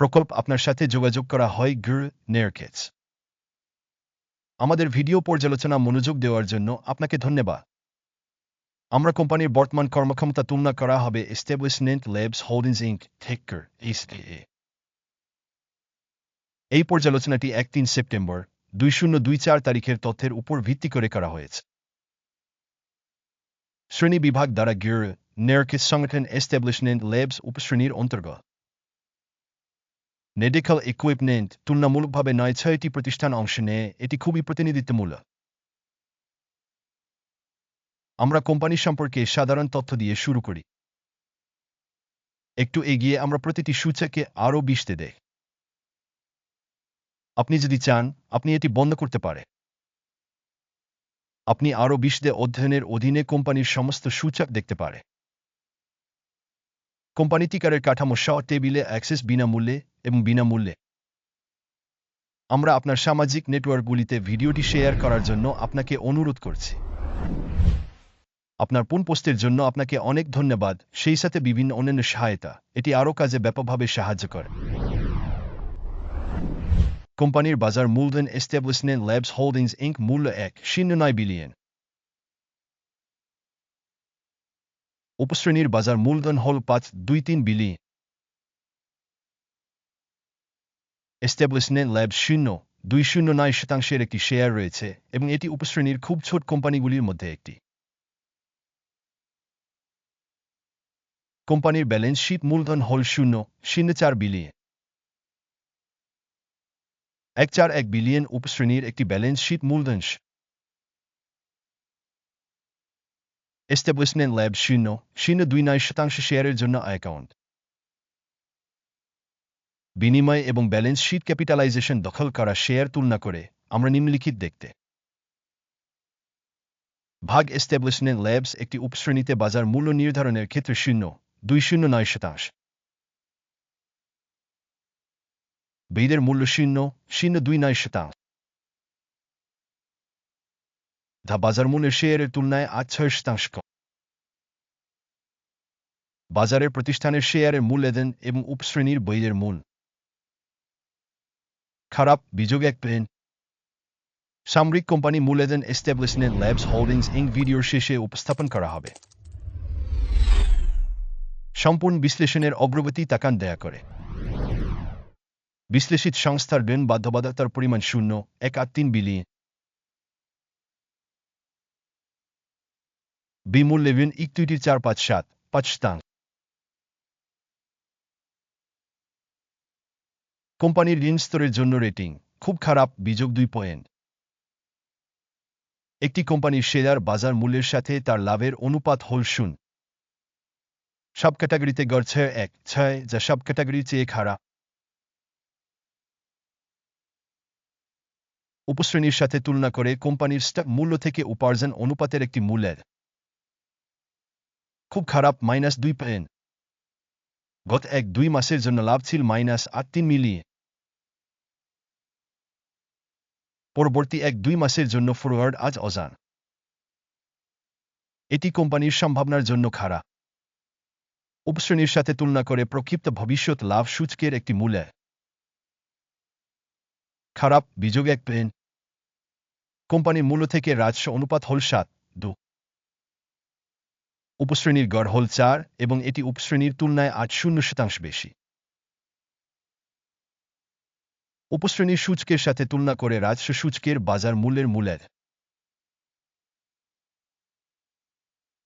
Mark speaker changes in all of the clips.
Speaker 1: প্রকল্প আপনার সাথে যোগাযোগ করা হয় গ্র নেয়ারকেটস আমাদের ভিডিও পর্যালোচনা মনোযোগ দেওয়ার জন্য আপনাকে ধন্যবাদ। আমরা কোম্পানির বর্তমান কর্মক্ষমতা তুলনা করা হবে establishment labs holdings inc SAA এই পর্যালোচনাটি এক তিন সেপ্টেম্বর, দুই শূন্য দুই চার তারিখের তথ্যের উপর ভিত্তি করে করা হয়েছে। শ্রেণি বিভাগ দ্বারা গির নেরকিস সংগঠন এস্টাবলিশমেন্ট ল্যাবস উপশ্রেণীর অন্তর্গত। মেডিকেল ইকুইপমেন্ট তুলনামূলকভাবে নয় ছয়টি প্রতিষ্ঠান অংশ নেয় এটি খুবই প্রতিনিধিত্বমূলক। আমরা কোম্পানি সম্পর্কে সাধারণ তথ্য দিয়ে শুরু করি। একটু এগিয়ে আমরা প্রতিটি সূচকে আরও বিশতে দেখ আপনি যদি চান, আপনি এটি বন্ধ করতে পারে। আপনি আরও বিশদে অধ্যয়নের অধীনে কোম্পানির সমস্ত সূচক দেখতে পারে। কোম্পানি টিকারের কাঠামো সহ টেবিলে অ্যাক্সেস বিনামূল্যে এবং বিনামূল্যে। আমরা আপনার সামাজিক নেটওয়ার্কগুলিতে ভিডিওটি শেয়ার করার জন্য আপনাকে অনুরোধ করছি। আপনার পুন পোস্টের জন্য আপনাকে অনেক ধন্যবাদ। সেই সাথে বিভিন্ন অন্যান্য সহায়তা, এটি আরও কাজে ব্যাপকভাবে সাহায্য করে। কোম্পানির বাজার মূলধন এস্টাবলিশমেন্ট ল্যাবস হোল্ডিংস ইঙ্ক মূল্য এক, শূন্য নয় বিলিয়ন। উপশ্রেণীর বাজার মূলধন হল পাঁচ দুই তিন বিলিয়ন। এস্টাবলিশমেন্ট ল্যাব শূন্য, দুই শূন্য নয় শতাংশের একটি শেয়ার রয়েছে এবং এটি উপশ্রেণীর খুব ছোট কোম্পানিগুলির মধ্যে একটি। কোম্পানির ব্যালেন্স শিট মূলধন হল শূন্য শূন্য চার বিলিয়ন। এক চার এক বিলিয়ন উপশ্রেণীর একটি ব্যালেন্স শিট মূলধন এস্টাবলিশমেন্ট ল্যাব শূন্য শূন্য দুই নয় শতাংশ শেয়ারের জন্য অ্যাকাউন্ট বিনিময় এবং ব্যালেন্স শিট ক্যাপিটালাইজেশন দখল করা শেয়ার তুলনা করে আমরা নিম্নলিখিত দেখতে ভাগ এস্টাবলিশমেন্ট ল্যাবস একটি উপশ্রেণীতে বাজার মূল্য নির্ধারণের ক্ষেত্রে শূন্য দুই শূন্য নয় শতাংশ বেদের মূল্য শূন্য শূন্য দুই নয় শতাংশ যা বাজার মূল্যের শেয়ারের তুলনায় আট ছয় শতাংশ কম বাজারের প্রতিষ্ঠানের শেয়ারের মূল্য দেন এবং উপশ্রেণীর বইয়ের মূল। খারাপ বিযোগ এক পেন। সামরিক কোম্পানি মূল্যদেন এস্টাবলিশমেন্ট ল্যাবস হোল্ডিংস ইং ভিডিওর শেষে উপস্থাপন করা হবে। সম্পূর্ণ বিশ্লেষণের অগ্রগতি তাকান দেয়া করে। বিশ্লেষিত সংস্থার ঋণ বাধ্যবাধকতার পরিমাণ শূন্য, এক আট তিন বিলিয়ন। বিমূল্যে ঋণ ইকুইটি চার পাঁচ সাত, পাঁচ কোম্পানির ঋণ স্তরের জন্য রেটিং, খুব খারাপ, বিযোগ দুই পয়েন্ট। একটি কোম্পানির শেয়ার বাজার মূল্যের সাথে তার লাভের অনুপাত হল শূন্য। সব ক্যাটাগরিতে গড় ছয় এক, ছয় যা সব ক্যাটাগরির চেয়ে খারাপ। উপশ্রেণীর সাথে তুলনা করে কোম্পানির স্টক মূল্য থেকে উপার্জন অনুপাতের একটি মূল্যের। খুব খারাপ, মাইনাস দুই পয়েন্ট। গত এক দুই মাসের জন্য লাভ ছিল মাইনাস আট তিন মিলিয়ে পরবর্তী এক দুই মাসের জন্য ফরওয়ার্ড আজ অজান। এটি কোম্পানির সম্ভাবনার জন্য খারাপ উপশ্রেণীর সাথে তুলনা করে প্রক্ষিপ্ত ভবিষ্যৎ লাভ সূচকের একটি মূল্য। খারাপ বিযোগ এক পেন। কোম্পানির মূল্য থেকে রাজস্ব অনুপাত হল সাত, দু। উপশ্রেণীর গড় হল চার এবং এটি উপশ্রেণীর তুলনায় আট শূন্য শতাংশ বেশি। উপশ্রেণীর সূচকের সাথে তুলনা করে রাজস্ব সূচকের বাজার মূল্যের মূলের।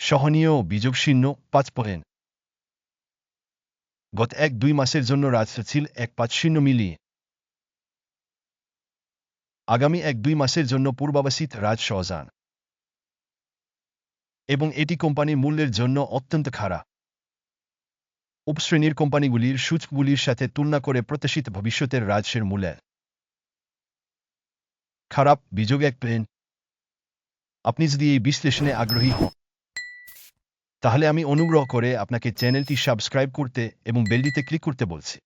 Speaker 1: সহনীয় বিযোগ শূন্য পাঁচ পয়েন্ট গত এক দুই মাসের জন্য রাজস্ব ছিল এক পাঁচ শূন্য মিলিয়ে আগামী এক দুই মাসের জন্য পূর্বাবাসিত রাজস্ব অজান এবং এটি কোম্পানির মূল্যের জন্য অত্যন্ত খারাপ উপশ্রেণীর কোম্পানিগুলির সূচকগুলির সাথে তুলনা করে প্রত্যাশিত ভবিষ্যতের রাজস্বের মূল্যের খারাপ বিযোগ এক পেন আপনি যদি এই বিশ্লেষণে আগ্রহী হন, তাহলে আমি অনুগ্রহ করে আপনাকে চ্যানেলটি সাবস্ক্রাইব করতে এবং বেলটিতে ক্লিক করতে বলছি।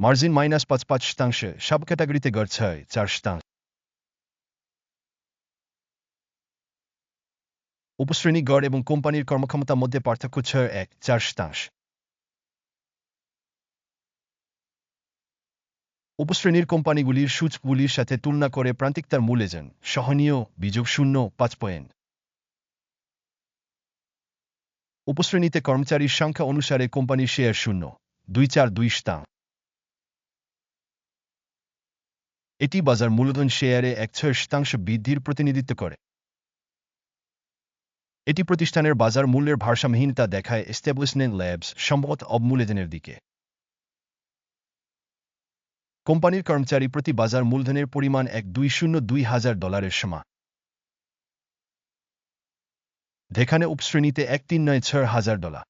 Speaker 1: মার্জিন মাইনাস পাঁচ পাঁচ শতাংশে সব ক্যাটাগরিতে গড় ছয় চার শতাংশ। উপশ্রেণী গড় এবং কোম্পানির কর্মক্ষমতার মধ্যে পার্থক্য ছয় এক, চার শতাংশ। উপশ্রেণীর কোম্পানিগুলির সূচকগুলির সাথে তুলনা করে প্রান্তিকতার মূল এজেন্ট সহনীয়, বিযোগ শূন্য, পাঁচ পয়েন্ট। উপশ্রেণীতে কর্মচারীর সংখ্যা অনুসারে কোম্পানির শেয়ার শূন্য, দুই চার দুই শতাংশ। এটি বাজার মূলধন শেয়ারে এক ছয় শতাংশ বৃদ্ধির প্রতিনিধিত্ব করে। এটি প্রতিষ্ঠানের বাজার মূল্যের ভারসাম্যহীনতা দেখায় এস্টাবলিশমেন্ট ল্যাবস সম্ভবত অবমূল্যায়নের দিকে। কোম্পানির কর্মচারী প্রতি বাজার মূলধনের পরিমাণ এক দুই শূন্য দুই হাজার ডলারের সমা যেখানে উপশ্রেণীতে এক তিন নয় ছয় হাজার ডলার।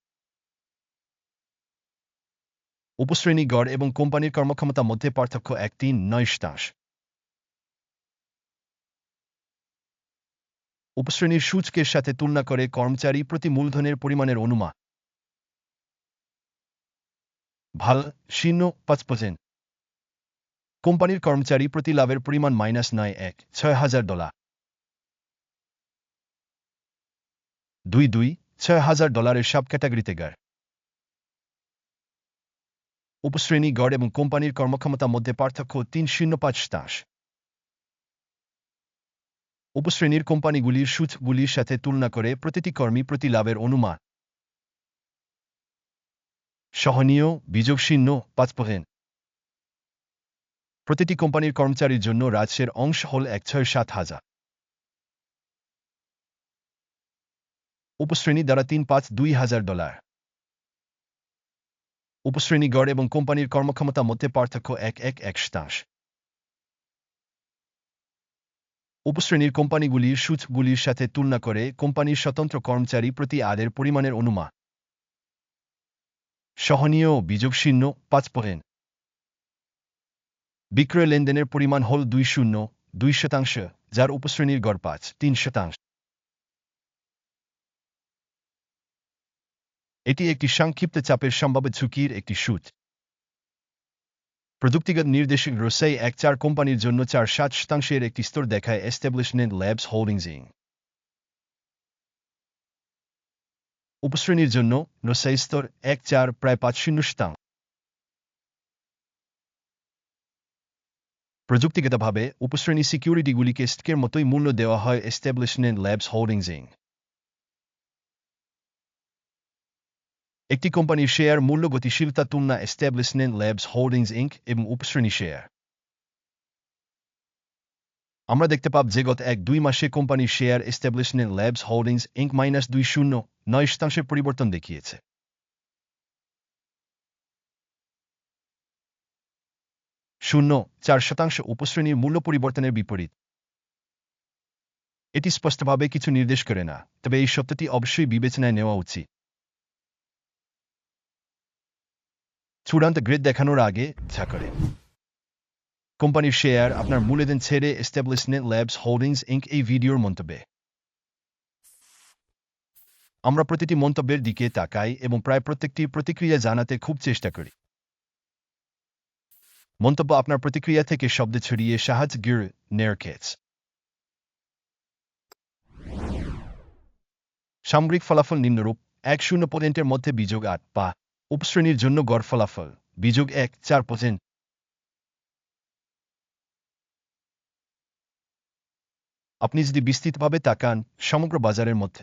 Speaker 1: উপশ্রেণী গড় এবং কোম্পানির কর্মক্ষমতা মধ্যে পার্থক্য এক তিন নয় শতাংশ উপশ্রেণীর সূচকের সাথে তুলনা করে কর্মচারী প্রতি মূলধনের পরিমাণের অনুমান। ভালো শূন্য পাঁচ পার্সেন্ট কোম্পানির কর্মচারী প্রতি লাভের পরিমাণ মাইনাস নয় এক, ছয় হাজার ডলার। দুই দুই, ছয় হাজার ডলারের সব ক্যাটাগরিতে গার উপশ্রেণী গড় এবং কোম্পানির কর্মক্ষমতা মধ্যে পার্থক্য তিন শূন্য পাঁচ শতাংশ উপশ্রেণীর কোম্পানিগুলির সূচকগুলির সাথে তুলনা করে প্রতিটি কর্মী প্রতি লাভের অনুমান। সহনীয় বিযোগ শূন্য পাঁচ প্রতিটি কোম্পানির কর্মচারীর জন্য রাজস্বের অংশ হল এক ছয় সাত হাজার। উপশ্রেণী দ্বারা তিন পাঁচ দুই হাজার ডলার। উপশ্রেণী গড় এবং কোম্পানির কর্মক্ষমতা মধ্যে পার্থক্য এক এক এক শতাংশ। উপশ্রেণীর কোম্পানিগুলির সূচকগুলির সাথে তুলনা করে কোম্পানির স্বতন্ত্র কর্মচারী প্রতি আদের পরিমাণের অনুমান। সহনীয় বিযোগ শূন্য পাঁচ পয়েন্ট। বিক্রয় লেনদেনের পরিমাণ হল দুই শূন্য, দুই শতাংশ, যার উপশ্রেণীর গড় পাঁচ, তিন শতাংশ। এটি একটি সংক্ষিপ্ত চাপের সম্ভাব্য ঝুঁকির একটি সুদ প্রযুক্তিগত নির্দেশক রোসাই এক চার কোম্পানির জন্য চার সাত শতাংশের একটি স্তর দেখায় এস্টাবলিশমেন্ট ল্যাবস হোল্ডিংস ইং উপশ্রেণীর জন্য রোসাই স্তর এক চার প্রায় পাঁচ শূন্য শতাংশ। প্রযুক্তিগতভাবে উপশ্রেণী সিকিউরিটিগুলিকে স্টকের মতোই মূল্য দেওয়া হয় এস্টাবলিশমেন্ট ল্যাবস হোল্ডিংস ইং একটি কোম্পানির শেয়ার মূল্য গতিশীলতা তুলনা এস্টাবলিশমেন্ট ল্যাবস হোল্ডিংস ইঙ্ক এবং উপশ্রেণী শেয়ার। আমরা দেখতে পাব যে গত এক দুই মাসে কোম্পানির share establishment labs holdings inc minus দুই শূন্য, নয় শতাংশের পরিবর্তন দেখিয়েছে। শূন্য, চার শতাংশ উপশ্রেণীর মূল্য পরিবর্তনের বিপরীত। এটি স্পষ্টভাবে কিছু নির্দেশ করে না, তবে এই সত্যটি অবশ্যই বিবেচনায় নেওয়া উচিত। চূড়ান্ত গ্রেড দেখানোর আগে যা করে কোম্পানির শেয়ার আপনার মূল্যদিন ছেড়ে এস্টাবলিশমেন্ট ল্যাবস হোল্ডিংস ইঙ্ক এই ভিডিওর মন্তব্যে। আমরা প্রতিটি মন্তব্যের দিকে তাকাই এবং প্রায় প্রত্যেকটি প্রতিক্রিয়া জানাতে খুব চেষ্টা করি। মন্তব্য আপনার প্রতিক্রিয়া থেকে শব্দ ছড়িয়ে সাহায্য গির নেয়ারকেটস সামগ্রিক ফলাফল নিম্নরূপ, এক শূন্য পয়েন্টের মধ্যে বিযোগ আট পা উপশ্রেণীর জন্য গড় ফলাফল। বিযোগ এক, চার পর্সেন্ট আপনি যদি বিস্তৃতভাবে তাকান সমগ্র বাজারের মধ্যে,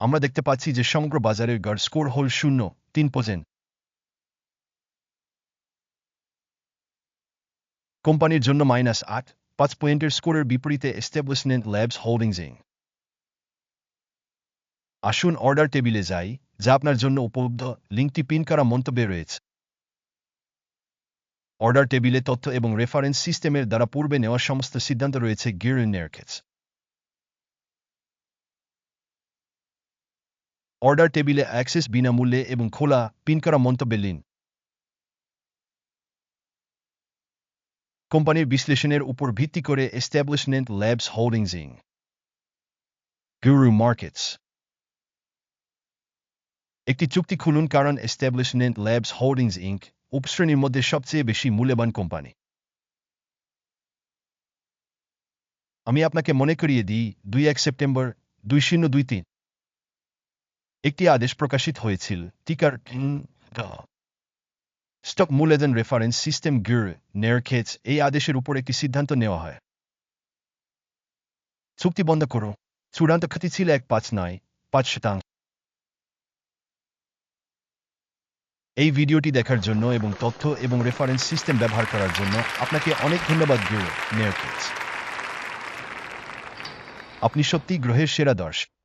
Speaker 1: আমরা দেখতে পাচ্ছি যে সমগ্র বাজারের গড় স্কোর হল শূন্য, তিন পর্সেন্ট কোম্পানির জন্য মাইনাস আট, পাঁচ পয়েন্টের স্কোরের বিপরীতে এস্টাবলিশমেন্ট ল্যাবস হোল্ডিংস ইং আসুন অর্ডার টেবিলে যাই, যা আপনার জন্য উপলব্ধ। লিঙ্কটি পিন করা মন্তব্যে রয়েছে। অর্ডার টেবিলে তথ্য এবং রেফারেন্স সিস্টেমের দ্বারা পূর্বে নেওয়া সমস্ত সিদ্ধান্ত রয়েছে গিয়ার নেয়ারকেটস অর্ডার টেবিলে অ্যাক্সেস বিনামূল্যে এবং খোলা পিন করা মন্তব্যে লিন কোম্পানির বিশ্লেষণের উপর ভিত্তি করে এস্টাবলিশমেন্ট ল্যাবস হোল্ডিংস ইং গুরু মার্কেটস একটি চুক্তি খুলুন কারণ এস্টাবলিশমেন্ট ল্যাবস হোল্ডিংস ইঙ্ক উপশ্রেণীর মধ্যে সবচেয়ে বেশি মূল্যবান কোম্পানি। আমি আপনাকে মনে করিয়ে দিই, দুই এক সেপ্টেম্বর দুই শূন্য দুই তিন। একটি আদেশ প্রকাশিত হয়েছিল, টিকার স্টক মূলেদন রেফারেন্স সিস্টেম গির নেয়ারখেজ এই আদেশের উপর একটি সিদ্ধান্ত নেওয়া হয়। চুক্তি বন্ধ করো। চূড়ান্ত ক্ষতি ছিল এক পাঁচ নয়, পাঁচ শতাংশ। এই ভিডিওটি দেখার জন্য এবং তথ্য এবং রেফারেন্স সিস্টেম ব্যবহার করার জন্য আপনাকে অনেক ধন্যবাদ দিও নেওয়া আপনি সত্যি গ্রহের সেরা দর্শক।